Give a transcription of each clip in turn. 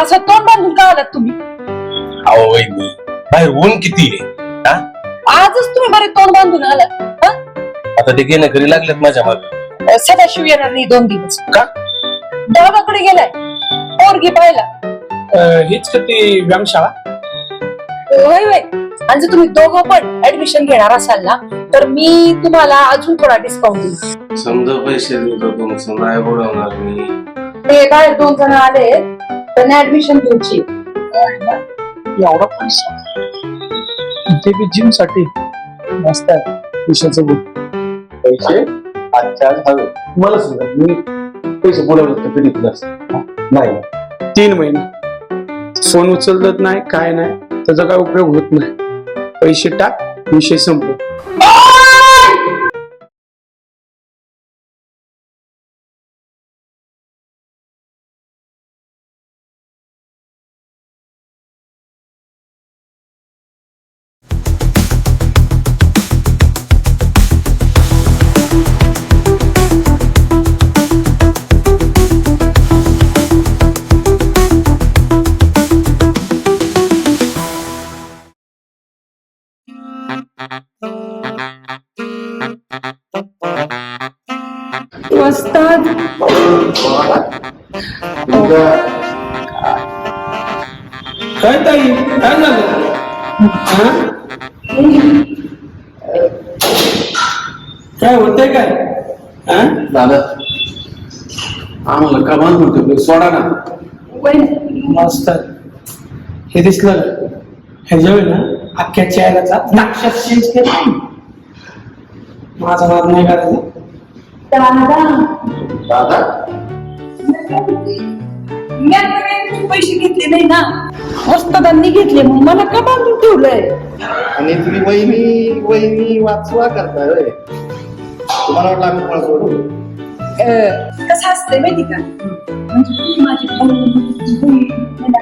असं तोंड बांधून का आलात तुम्ही? अहो वहिनी बाहेर ऊन किती आहे? हा? आजच तुम्ही बरे तोंड बांधून आलात हं? आता ते गेल्या घरी लागलेत माझ्या मागे. सदाशिव येणार नाही दोन दिवस. का? गावाकडे गेलाय पोरगी पाहिला अं, हीच का ती व्यायामशाळा? होय होय. आणि जर तुम्ही दोघं पण ऍडमिशन घेणार असाल ना तर मी तुम्हाला अजून थोडा डिस्काउंट देईन. समजा पैसे देतो तुमचं नाही बोलवणार मी. ते बाहेर दोन जण आले त्यांना ऍडमिशन घ्यायची. एवढा पैसा. ते बी जिमसाठी मस्त आहे. विषयाचं बुक पैसे? आजच्या आज हवे मला सुद्धा. मी पैसे बोलावले तर कधी तुला नाही. तीन महिने. फोन उचलत नाही काय नाही. त्याचा काय उपयोग होत नाही. पैसे टाक विषय संपतो. काय ताई? काय झालं? हा? काय होतंय काय? हा? दादा. आम्हाला कमाल म्हणतो सोडा ना. मस्त. हे दिसलं. का? ह्याच्या वेळी ना अख्ख्या चेहऱ्याचा नक्षात चेंज केला. माझा नाद नाही करायचा. दादा. मी पैसे घेतले नाही ना वस्तादांनी घेतले मग मला का बांधून ठेवलंय आणि तुम्ही वहिनी वहिनी वाचवा करताय होय. तुम्हाला वाटलं आम्ही तुम्हाला सोडू अं, कसं असतंय माहिती का म्हणजे तुम्ही माझी भाऊ, तुमची बहीण, है ना?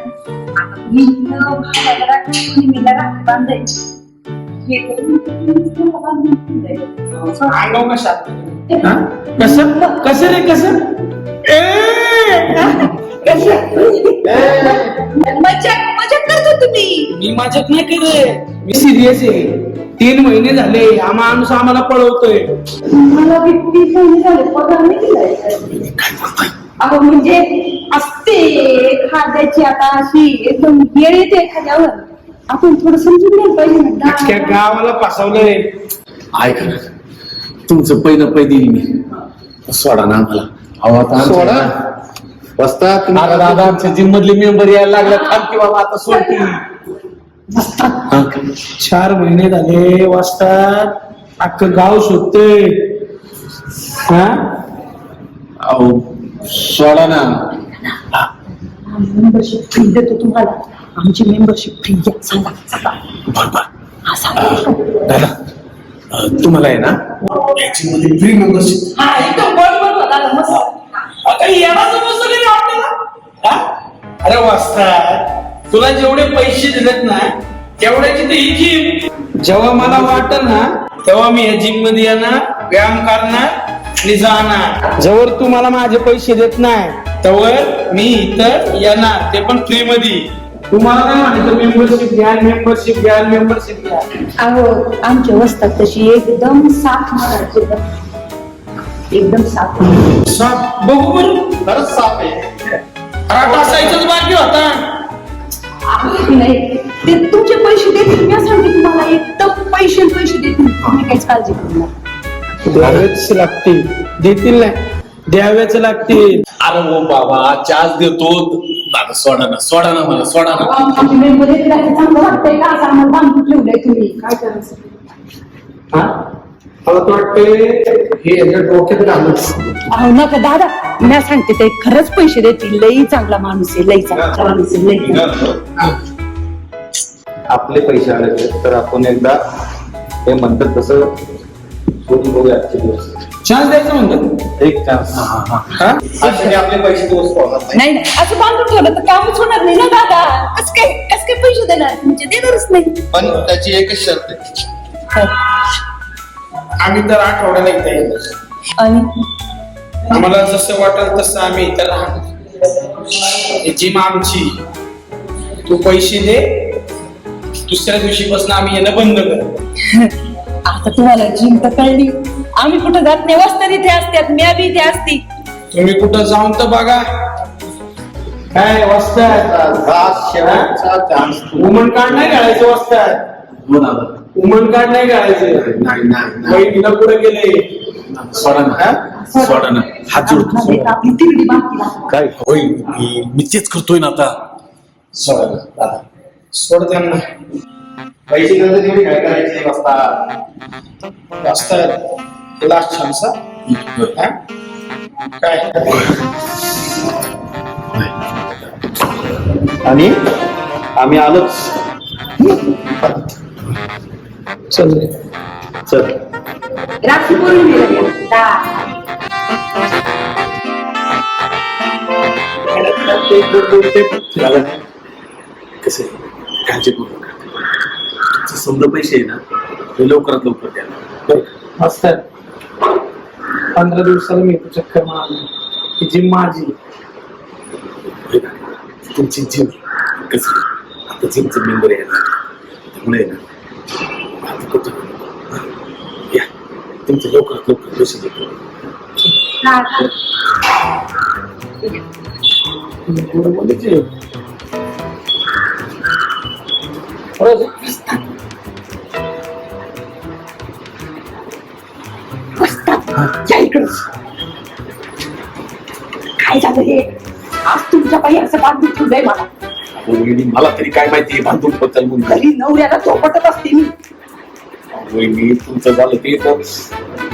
आता मी इथं भावाला राखी, तुम्ही मला राखी बांधायची. हे करून तुम्ही मला बांधून ठेवलंय. असं अंगाव कशात हा? कसं कसं रे कसं ए? कसं? मजाक मजाक करतो तुम्ही. मी माझ्यात नाही केलंय. मी सिरियस आहे. तीन महिने झाले हा माणूस आम्हाला पळवतोय. मला बी तीस महिने झाले पगार नाही दिलाय. अहो म्हणजे असते खाद्याची आता अशी एकदम येळ येते एखाद्यावर आपण थोडं समजून घ्यायला पाहिजे ना. गावाला फसवलंय. ऐका ना. तुमचं पहिलं पै देईल मी. सोडा ना आम्हाला. अहो आता आमच्या- सोडा? बसता तुम्ही अरे दादा आमच्या जिम मधले मेंबर यायला लागला थांब की बाबा आता सोडतील. चार महिने झाले वाजतात. अख्खं गाव शोधतोय. हा? अहो सोडा ना. मेंबरशिप फ्री देतो तुम्हाला. आमची मेंबरशिप फ्री घ्या सांगा सांगा. बर बर. हा सांगा. दादा अं, तुम्हाला आहे ना? फ्री मेंबरशिप हा एकदम मस्त. आता येणार आपल्याला? अरे वाजतात तुला जेवढे पैसे दिलेत ना तेवढ्याची तर ही जिम जेव्हा मला वाटत ना तेव्हा मी या जिममध्ये येणार व्यायाम करणार आणि जाणार. जवळ तू मला माझे पैसे देत नाही तेव्हा मी इथं येणार ते पण फ्री मध्ये. तुम्हाला काय म्हणायचं? मेंबरशिप घ्या मेंबरशिप घ्या मेंबरशिप घ्या. अहो आमची अवस्था तशी एकदम साफ मराठी एकदम साफ साप बघू बरं. खरंच साफ आहे. असायचंच बाकी होता. नाही? ते तुमचे पैसे देतील मी सांगते तुम्हाला एकदम पैसे पैसे देतील. तुम्ही काहीच काळजी करू नका. द्यावेच लागतील. देतील नाही. द्यावेच लागतील. अरे ओ बाबा चार्ज देतो. दादा सोडा ना सोडा ना मला सोडा ना. असं चांगलं वाटतंय का? असं आम्हाला बांधून ठेवलंय तुम्ही. काय करायचं? हा? मला तर वाटते हे याच्या डोक्यात घालून अहो नका दादा. मी सांगते ते खरंच पैसे देतील. लई चांगला माणूस आहे. लई चांगला माणूस आहे. लई चांगला. आपले पैसे आले तर आपण एकदा हे म्हणतात तसं शोधून बघूया. आजचे दिवस चान्स द्यायचं म्हणतात. एक चान्स हा? आपले पैसे दिवस पाहणार नाही. नाही असं बांधून ठेवलं तर कामच होणार नाही ना दादा. कस काय कस काय पैसे देणार? म्हणजे देणारच नाही. पण त्याची एकच शर्त आहे. आम्ही तर आठवड्याला एकदा येणार आणि आम्हाला जसं वाटेल तसं आम्ही इथं ही जिम आमची. तू पैसे दे. दुसऱ्या दिवशीपासून आम्ही येणं बंद कर आता तुम्हाला जिम तर कळली. आम्ही कुठं जात नाही. वस्तर इथे असतात. म्या बी इथे असती. तुम्ही कुठं जाऊन तर बघा. काय वाजतात घास शेवटचा चान्स नाही हो उमन कार्ड नाही काढायचं नाही नाही बहिणीला पुढे गेले. सोडा ना. सोडा ना. हात जोडतो सोडा. आपली तिरडी बाकी लागते. काय? होय मी तेच करतोय ना आता. सोडा ना. दादा सोड त्यांना. पैसे नंतर काय करायची? लास्ट हा? काय? आणि? आम्ही आलोच. चल. चल. राखी पौर्णिमेला. कसं आहे? काळजी करू नका. तुमचे समजा पैसे आहे ना ते लवकरात लवकर द्या. बरं का? वाजतात पंधरा दिवसाला मी चक्कर मारली. ही जिम माझी? तुमची जिम कसं आहे? आता जिमचं मेंबर यायला त्यामुळे आहे ना आता कुठं? या. तुमचे लवकरात लवकर पैसे देतो. या इकडंच. काय झालं हे? आज तुमच्या काही असं बांधून ठेवलंय मला. मला तरी काय माहिती बांधून बद्दल म्हणून घरी नवऱ्याला झोपटत असते मी. वहिनी तुमचं झालं ते तर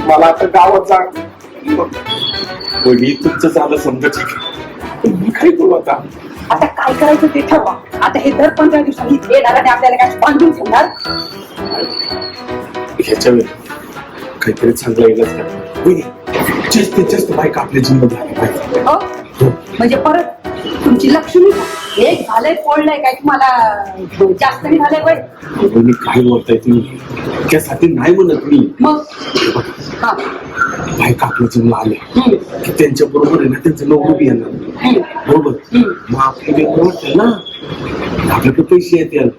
मला आता गावात जा. वहिनी तुमचं झालं समजा ठीक आहे. मी काय करू आता? आता काय करायचं ते ठरवा. आता हे दर पंधरा दिवसांनी इथे येणार आणि आपल्याला काय बांधून ठेवणार? ह्याच्या वेळी काहीतरी चांगला इलाज करा जास्त बायका आपल्या आली पाहिजे? म्हणजे परत तुमची लक्ष्मी? एक झालंय पोळलंय काय तुम्हाला जास्त नाही झालंय काय बोलताय तुम्ही? त्यासाठी नाही म्हणत मी. मग? हा बायका आपल्या आल्या हम्म. की त्यांच्या बरोबर आहे ना त्यांचं नवरं बी येणार. बरोबर. मग आपली वेगळं वाटतं ना. आपल्याकडे पैसे येतील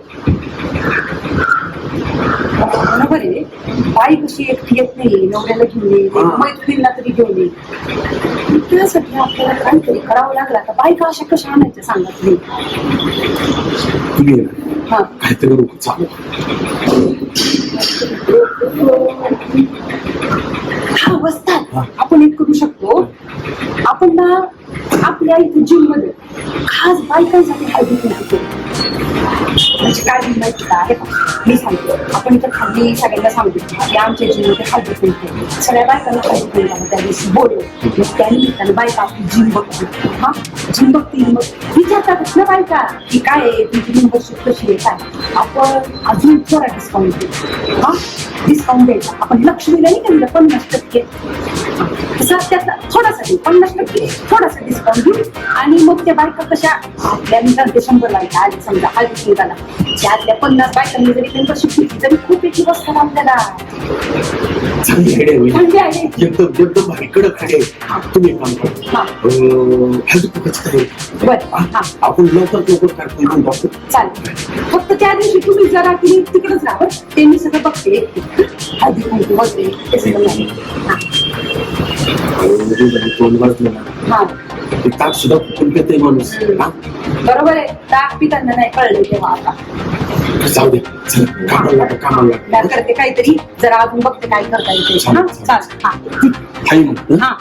बरोबर आहे. बाई कशी एकटी येत नाही नवऱ्याला घेऊन येईल. मैत्रिणीला तरी घेऊन येईल. त्यासाठी आपल्याला काहीतरी करावं लागलं आता? बायका अशा कशा आणायच्या सांगा तुम्ही? तुम्ही आहे ना हा. काहीतरी रोख चालू. हा बसतात. आपण एक करू शकतो. आपण ना आपल्या इथे जिममध्ये. खास बायकांसाठी हळदी कुंकू त्याची म्हणजे काय होईल माहिती का हे मी सांगतो. आपण इथं खाली सगळ्यांना सांगतो की आमच्या जिममध्ये हळदी कुंकू सगळ्या बायकांना हळदी कुंकू त्या दिवशी बोलव त्यांनी त्यांना बायका आपली जिम बघतो हा? जिम बघतील. मग विचारतात ना बायका की काय आहे? तुमची मेंबरशिप कशी आहे? काय? आपण अजून थोडा डिस्काउंट देऊ. हा? डिस्काउंट द्यायचा. आपण लक्ष्मीला नाही का पन्नास टक्के? तसं त्यातला थोडासा पन्नास टक्के थोडासा डिस्काउंट आणि मग त्या बायका कशा आपल्या ते शंभर बायका आली समजा हळदी कुंकाला त्यातल्या पन्नास बायकांनी जरी मेंबरशिप घेतली तरी खूप एक बसतात आपल्याला. चांगली आयडिया होईल चांगली आहे. एकदम एकदम भारी कडक आहे. तुम्ही काम करा. हळदी बरं आपण लवकर कार्यक्रम चालेल. फक्त त्या दिवशी तुम्ही जरा की तिकडेच राहा. ते मी सगळं बघते. हळदी कुंकू वगैरे ते सगळं ते ताक सुद्धा पेते माणूस. हा? बरोबर आहे. ताक पिताना नाही कळलं तेव्हा आता. जाऊ दे. कामाला लागा कामाला लागा करते काहीतरी. जरा अजून बघते काय करता येते हा? हा. हाय मग हं? हा.